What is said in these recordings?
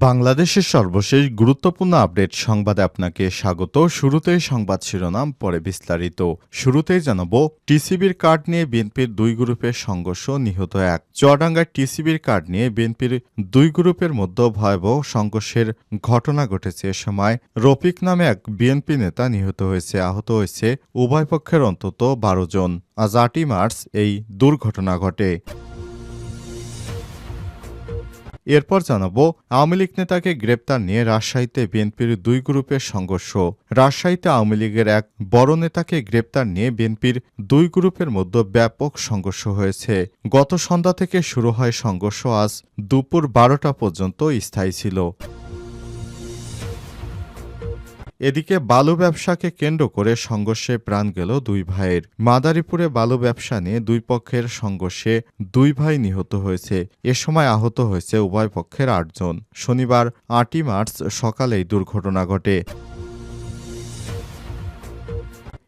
বাংলাদেশের সর্বশেষ গুরুত্বপূর্ণ আপডেট সংবাদে আপনাকে স্বাগত। শুরুতেই সংবাদ শিরোনাম, পরে বিস্তারিত। শুরুতেই জানাব, টিসিবির কার্ড নিয়ে বিএনপির দুই গ্রুপের সংঘর্ষ নিহত এক। চুয়াডাঙ্গার টিসিবির কার্ড নিয়ে বিএনপির দুই গ্রুপের মধ্যে ভয়াবহ সংঘর্ষের ঘটনা ঘটেছে এ সময়। রফিক নামে এক বিএনপি নেতা নিহত হয়েছে, আহত হয়েছে উভয় পক্ষের অন্তত বারো জন। আজ আটই মার্চ এই দুর্ঘটনা ঘটে। এরপর জানাব, আওয়ামী লীগ নেতাকে গ্রেপ্তার নিয়ে রাজশাহীতে বিএনপির দুই গ্রুপের সংঘর্ষ। রাজশাহীতে আওয়ামী লীগের এক বড় নেতাকে গ্রেপ্তার নিয়ে বিএনপির দুই গ্রুপের মধ্যে ব্যাপক সংঘর্ষ হয়েছে। গত সন্ধ্যা থেকে শুরু হয় সংঘর্ষ, আজ দুপুর বারোটা পর্যন্ত স্থায়ী ছিল। এদিকে বালু ব্যবসাকে কেন্দ্র করে সংঘর্ষে প্রাণ গেল দুই ভাইয়ের। মাদারীপুরে বালু ব্যবসা নিয়ে দুই পক্ষের সংঘর্ষে দুই ভাই নিহত হয়েছে। এ সময় আহত হয়েছে উভয় পক্ষের আটজন। শনিবার আটই মার্চ সকালেই দুর্ঘটনা ঘটে।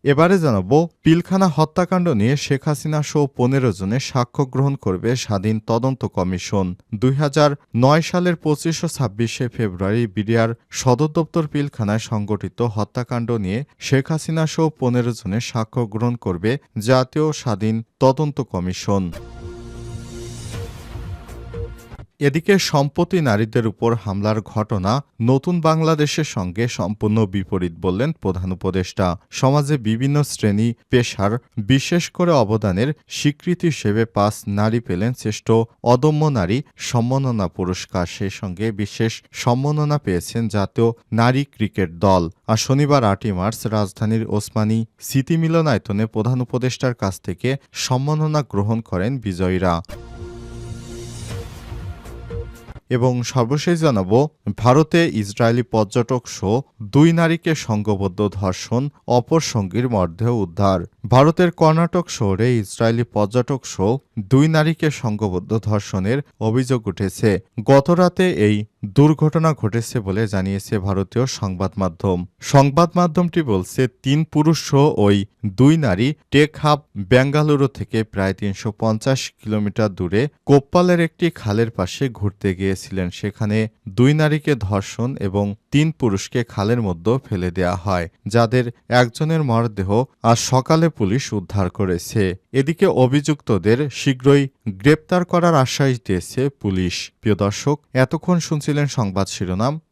এবারে জানাব, পিলখানা হত্যাকাণ্ড নিয়ে শেখ হাসিনা সহ পনেরো জনের সাক্ষ্য গ্রহণ করবে স্বাধীন তদন্ত কমিশন। দুই হাজার নয় সালের পঁচিশ ও ছাব্বিশে ফেব্রুয়ারি বিডিআর সদর দপ্তর পিলখানায় সংগঠিত হত্যাকাণ্ড নিয়ে শেখ হাসিনা সহ পনেরো জনের সাক্ষ্য গ্রহণ করবে জাতীয় স্বাধীন তদন্ত কমিশন। এদিকে সম্প্রতি নারীদের উপর হামলার ঘটনা নতুন বাংলাদেশের সঙ্গে সম্পূর্ণ বিপরীত বললেন প্রধান উপদেষ্টা। সমাজে বিভিন্ন শ্রেণি, পেশার বিশেষ করে অবদানের স্বীকৃতি হিসেবে পাঁচ নারী পেলেন শ্রেষ্ঠ অদম্য নারী সম্মাননা পুরস্কার। সেই সঙ্গে বিশেষ সম্মাননা পেয়েছেন জাতীয় নারী ক্রিকেট দল। আর শনিবার আটই মার্চ রাজধানীর ওসমানী স্মৃতি মিলনায়তনে প্রধান উপদেষ্টার কাছ থেকে সম্মাননা গ্রহণ করেন বিজয়ীরা। এবং সর্বশেষ জানাব, ভারতে ইসরায়েলি পর্যটক শো, দুই নারীকে সংঘবদ্ধ ধর্ষণ, অপর সঙ্গীর মধ্যে উদ্ধার। ভারতের কর্ণাটক শহরে ইসরায়েলি পর্যটক শো, দুই নারীকে সংঘবদ্ধ ধর্ষণের অভিযোগ উঠেছে। গতরাতে এই দুর্ঘটনা ঘটেছে বলে জানিয়েছে ভারতীয় সংবাদ মাধ্যম। সংবাদ মাধ্যমটি বলছে, তিন পুরুষ ওই দুই নারী টেক হাব বেঙ্গালুরু থেকে প্রায় তিনশো পঞ্চাশ কিলোমিটার দূরে কোপ্পালের একটি খালের পাশে ঘুরতে গিয়েছিলেন। সেখানে দুই নারীকে ধর্ষণ এবং তিন পুরুষকে খালের মধ্যে ফেলে দেয়া হয়, যাদের একজনের মরদেহ আজ সকালে পুলিশ উদ্ধার করেছে। এদিকে অভিযুক্তদের শীঘ্রই গ্রেপ্তার করার আশ্বাস দিয়েছে পুলিশ। প্রিয় দর্শক, এতক্ষণ শুনছিলেন সংবাদ শিরোনাম।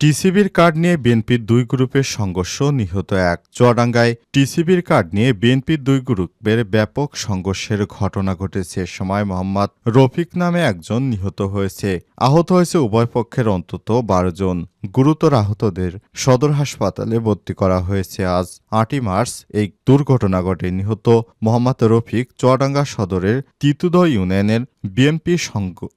টিসিবির কার্ড নিয়ে বিএনপির দুই গ্রুপের সংঘর্ষ নিহত এক চুয়াডাঙ্গায়। টিসিবির কার্ড নিয়ে বিএনপির দুই গ্রুপের ব্যাপক সংঘর্ষের ঘটনা ঘটেছে সময় মোহাম্মদ রফিক নামে একজন নিহত হয়েছে। আহত হয়েছে উভয় পক্ষের অন্তত বারো জন। গুরুতর আহতদের সদর হাসপাতালে ভর্তি করা হয়েছে আজ, আটই মার্চ। এই দুর্ঘটনা ঘটে নিহত মোহাম্মদ রফিক চুয়াডাঙ্গা সদরের তিতুদ ইউনিয়নের বিএনপি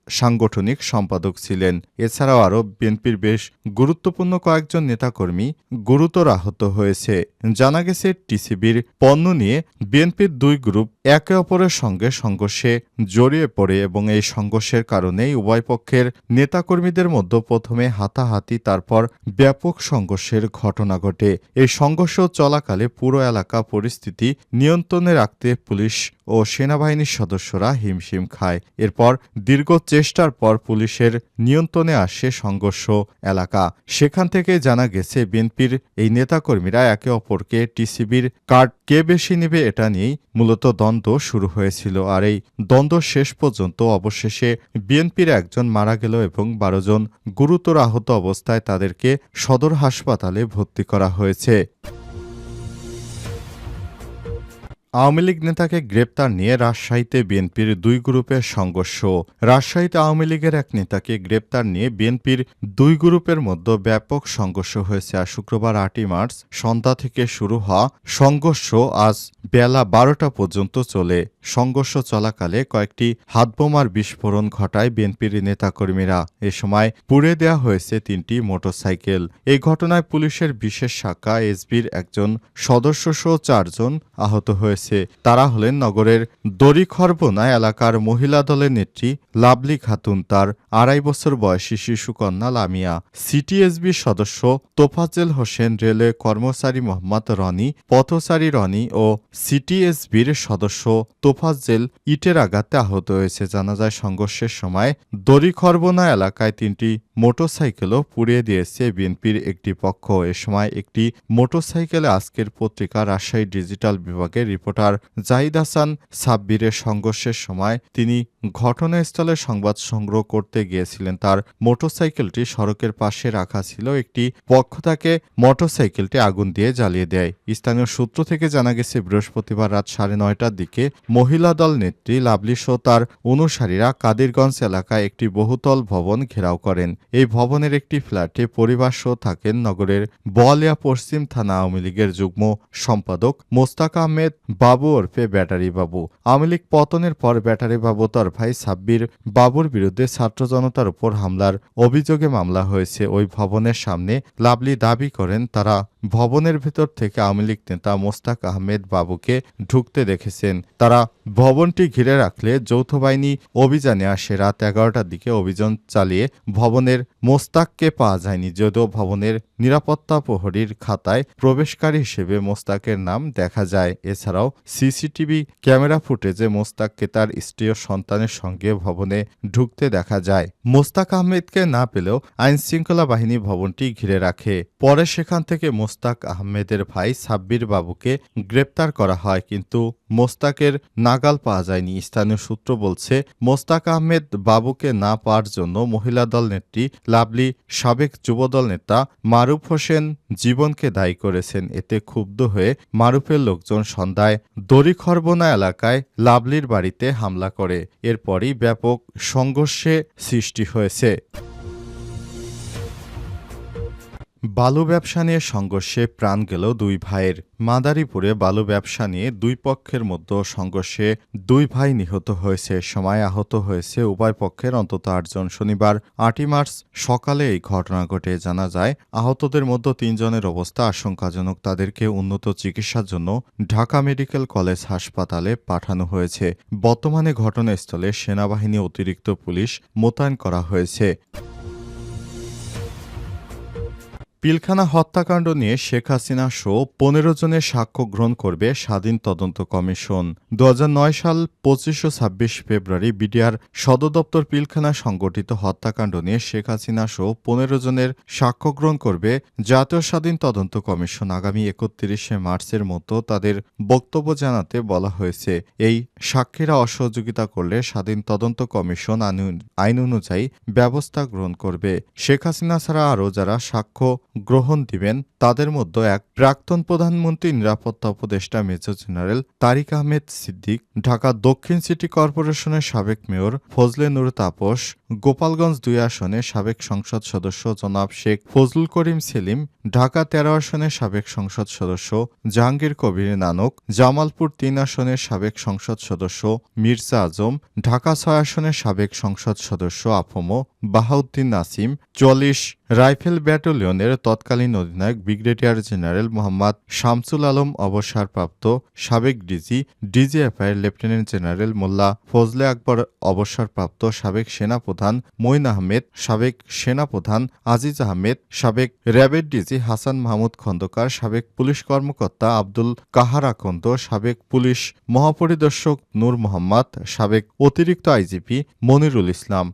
সাংগঠনিক সম্পাদক ছিলেন। এছাড়াও আরও বিএনপির বেশ গুরুত্বপূর্ণ কয়েকজন নেতাকর্মী গুরুতর আহত হয়েছে। জানা গেছে, টিসিবির পণ্য নিয়ে বিএনপির দুই গ্রুপ একে অপরের সঙ্গে সংঘর্ষে জড়িয়ে পড়ে এবং এই সংঘর্ষের কারণেই উভয় পক্ষের নেতাকর্মীদের মধ্যে প্রথমে হাতাহাতি, তারপর ব্যাপক সংঘর্ষের ঘটনা ঘটে। এই সংঘর্ষ চলাকালে পুরো এলাকা পরিস্থিতি নিয়ন্ত্রণে রাখতে পুলিশ ও সেনাবাহিনীর সদস্যরা হিমশিম খায়। এরপর দীর্ঘ চেষ্টার পর পুলিশের নিয়ন্ত্রণে আসে সংঘর্ষ এলাকা। সেখান থেকে জানা গেছে, বিএনপির এই নেতাকর্মীরা একে অপরকে টিসিবির কার্ড কে বেশি নেবে এটা নিয়েই মূলত দ্বন্দ্ব শুরু হয়েছিল আর এই দ্বন্দ্ব শেষ পর্যন্ত অবশেষে বিএনপির একজন মারা গেল এবং বারো জন গুরুতর আহত অবস্থায় তাদেরকে সদর হাসপাতালে ভর্তি করা হয়েছে। আওয়ামী লীগ নেতাকে গ্রেপ্তার নিয়ে রাজশাহীতে বিএনপির দুই গ্রুপের সংঘর্ষ। রাজশাহীতে আওয়ামী লীগের এক নেতাকে গ্রেপ্তার নিয়ে বিএনপির দুই গ্রুপের মধ্যে ব্যাপক সংঘর্ষ হয়েছে আর শুক্রবার আটই মার্চ। সন্ধ্যা থেকে শুরু হওয়া সংঘর্ষ আজ বেলা বারোটা পর্যন্ত চলে। সংঘর্ষ চলাকালে কয়েকটি হাতবোমার বিস্ফোরণ ঘটায় বিএনপির নেতাকর্মীরা। এ সময় পুড়ে দেওয়া হয়েছে তিনটি মোটরসাইকেল। এই ঘটনায় পুলিশের বিশেষ শাখা এসবির একজন সদস্য সহ চারজন আহত হয়েছে। তারা হলেন নগরের দড়িখরবনা এলাকার মহিলা দলের নেত্রী লাভলি খাতুন। তার আড়াই বছর বয়সী শিশুকন্যা লামিয়া। সিটিএসবি সদস্য তোফাজ্জেল হোসেন রেলওয়ে কর্মচারী মোহাম্মদ রনি, পথচারী রনি ও সিটিএসবির সদস্য তোফাজ্জেল ইটের আঘাতে আহত হয়েছে। জানা যায়, সংঘর্ষের সময় দড়িখরবনা এলাকায় তিনটি মোটরসাইকেলও পুড়িয়ে দিয়েছে বিএনপির একটি পক্ষ। এ সময় একটি মোটরসাইকেলে আজকের পত্রিকা রাজশাহী ডিজিটাল বিভাগের রিপোর্টার জাহিদ হাসান সাব্বিরের সংঘর্ষের সময় তিনি ঘটনাস্থলে সংবাদ সংগ্রহ করতে গিয়েছিলেন। তার মোটরসাইকেলটি সড়কের পাশে রাখা ছিল। একটি পক্ষ তাকে মোটরসাইকেলটি আগুন দিয়ে জ্বালিয়ে দেয়। স্থানীয় সূত্র থেকে জানা গেছে, বৃহস্পতিবার রাত সাড়ে নয়টার দিকে মহিলা দল নেত্রী লাভলি শো তার অনুসারীরা কাদিরগঞ্জ এলাকায় একটি বহুতল ভবন ঘেরাও করেন। এই ভবনের একটি ফ্ল্যাটে পরিবার সহ থাকেন নগরের বলিয়া পশ্চিম থানা আওয়ামী লীগের যুগ্ম সম্পাদক মোস্তাক আহমেদ, বাবু ওরফে ব্যাটারি বাবু। আওয়ামী লীগ পতনের পর ব্যাটারি বাবু তার ভাই সাব্বির বাবুর বিরুদ্ধে ছাত্র জনতার উপর হামলার অভিযোগে মামলা হয়েছে। ওই ভবনের সামনে লাভলি দাবি করেন, তারা ভবনের ভেতর থেকে আওয়ামী লীগ নেতা মোস্তাক আহমেদ বাবুকে ঢুকতে দেখেছেন। তারা ভবনটি ঘিরে রাখলে যৌথ বাহিনী অভিযানে আসে। রাত এগারোটার দিকে অভিযান চালিয়ে ভবনের মোস্তাককে পাওয়া যায়নি। যদিও ভবনের নিরাপত্তা প্রহরীর খাতায় প্রবেশকারী হিসেবে মোস্তাকের নাম দেখা যায়। এছাড়াও সিসিটিভি ক্যামেরা ফুটেজে মোস্তাককে তার স্ত্রী ও সন্তানের সঙ্গে ভবনে ঢুকতে দেখা যায়। মোস্তাক আহমেদকে না পেলেও আইনশৃঙ্খলা বাহিনী ভবনটি ঘিরে রাখে। পরে সেখান থেকে মোস্তাক আহমেদের ভাই সাব্বির বাবুকে গ্রেপ্তার করা হয়। কিন্তু মোস্তাকের নাগাল পাওয়া যায়নি। স্থানীয় সূত্র বলছে, মোস্তাক আহমেদ বাবুকে না পাওয়ার জন্য মহিলা দল নেত্রী লাভলি সাবেক যুবদল নেতা মারুফ হোসেন জীবনকে দায়ী করেছেন। এতে ক্ষুব্ধ হয়ে মারুফের লোকজন সন্ধ্যায় দড়িখরবনা এলাকায় লাভলির বাড়িতে হামলা করে। এরপরই ব্যাপক সংঘর্ষে সৃষ্টি হয়েছে। বালু ব্যবসা নিয়ে সংঘর্ষে প্রাণ গেল দুই ভাইয়ের। মাদারীপুরে বালু ব্যবসা নিয়ে দুই পক্ষের মধ্যে সংঘর্ষে দুই ভাই নিহত হয়েছে। সময় আহত হয়েছে উভয় পক্ষের অন্তত আটজন। শনিবার আটই মার্চ সকালে এই ঘটনা ঘটে। জানা যায়, আহতদের মধ্যে তিনজনের অবস্থা আশঙ্কাজনক। তাদেরকে উন্নত চিকিৎসার জন্য ঢাকা মেডিকেল কলেজ হাসপাতালে পাঠানো হয়েছে। বর্তমানে ঘটনাস্থলে সেনাবাহিনী অতিরিক্ত পুলিশ মোতায়েন করা হয়েছে। পিলখানা হত্যাকাণ্ড নিয়ে শেখ হাসিনা সহ পনেরো জনের সাক্ষ্য গ্রহণ করবে স্বাধীন তদন্ত কমিশন। দু হাজার নয় সাল পঁচিশ ও ছাব্বিশ ফেব্রুয়ারি বিডিআর সদর দপ্তর পিলখানা সংগঠিত হত্যাকাণ্ড নিয়ে শেখ হাসিনা সহ পনেরো জনের সাক্ষ্য গ্রহণ করবে জাতীয় স্বাধীন তদন্ত কমিশন। আগামী একত্রিশে মার্চের মতো তাদের বক্তব্য জানাতে বলা হয়েছে, এই সাক্ষীরা অসহযোগিতা করলে স্বাধীন তদন্ত কমিশন আইন- আইন অনুযায়ী ব্যবস্থা গ্রহণ করবে। শেখ হাসিনা ছাড়া আরও যারা সাক্ষ্য গ্রহণ দিবেন, তাদের মধ্যে এক প্রাক্তন প্রধানমন্ত্রী নিরাপত্তা উপদেষ্টা মেজর জেনারেল তারিক আহমেদ সিদ্দিক, ঢাকা দক্ষিণ সিটি কর্পোরেশনের সাবেক মেয়র ফজলে নুর তাপস গোপালগঞ্জ দুই আসনে সাবেক সংসদ সদস্য জনাব শেখ ফজলুল করিম সেলিম, ঢাকা তেরো আসনের সাবেক সংসদ সদস্য জাহাঙ্গীর কবির নানক, জামালপুর তিন আসনের সাবেক সংসদ সদস্য মির্জা আজম, ঢাকা ছয় আসনের সাবেক সংসদ সদস্য আফমো, বাহাউদ্দিন নাসিম, চল্লিশ রাইফেল ব্যাটালিয়নের তৎকালীন অধিনায়ক ব্রিগেডিয়ার জেনারেল মোহাম্মদ শামসুল আলম অবসরপ্রাপ্ত সাবেক DG DGFI lieutenant general Mollah Fazle Akbar অবসরপ্রাপ্ত সাবেক সেনাপ্রধান মঈন আহমেদ, সাবেক সেনা প্রধান আজিজ আহমেদ, সাবেক র্যাবের ডিজি হাসান মাহমুদ খন্দকার, সাবেক পুলিশ কর্মকর্তা আব্দুল কাহার আকন্দ, সাবেক পুলিশ মহাপরিদর্শক নূর মোহাম্মদ, সাবেক অতিরিক্ত আইজিপি মনিরুল ইসলাম।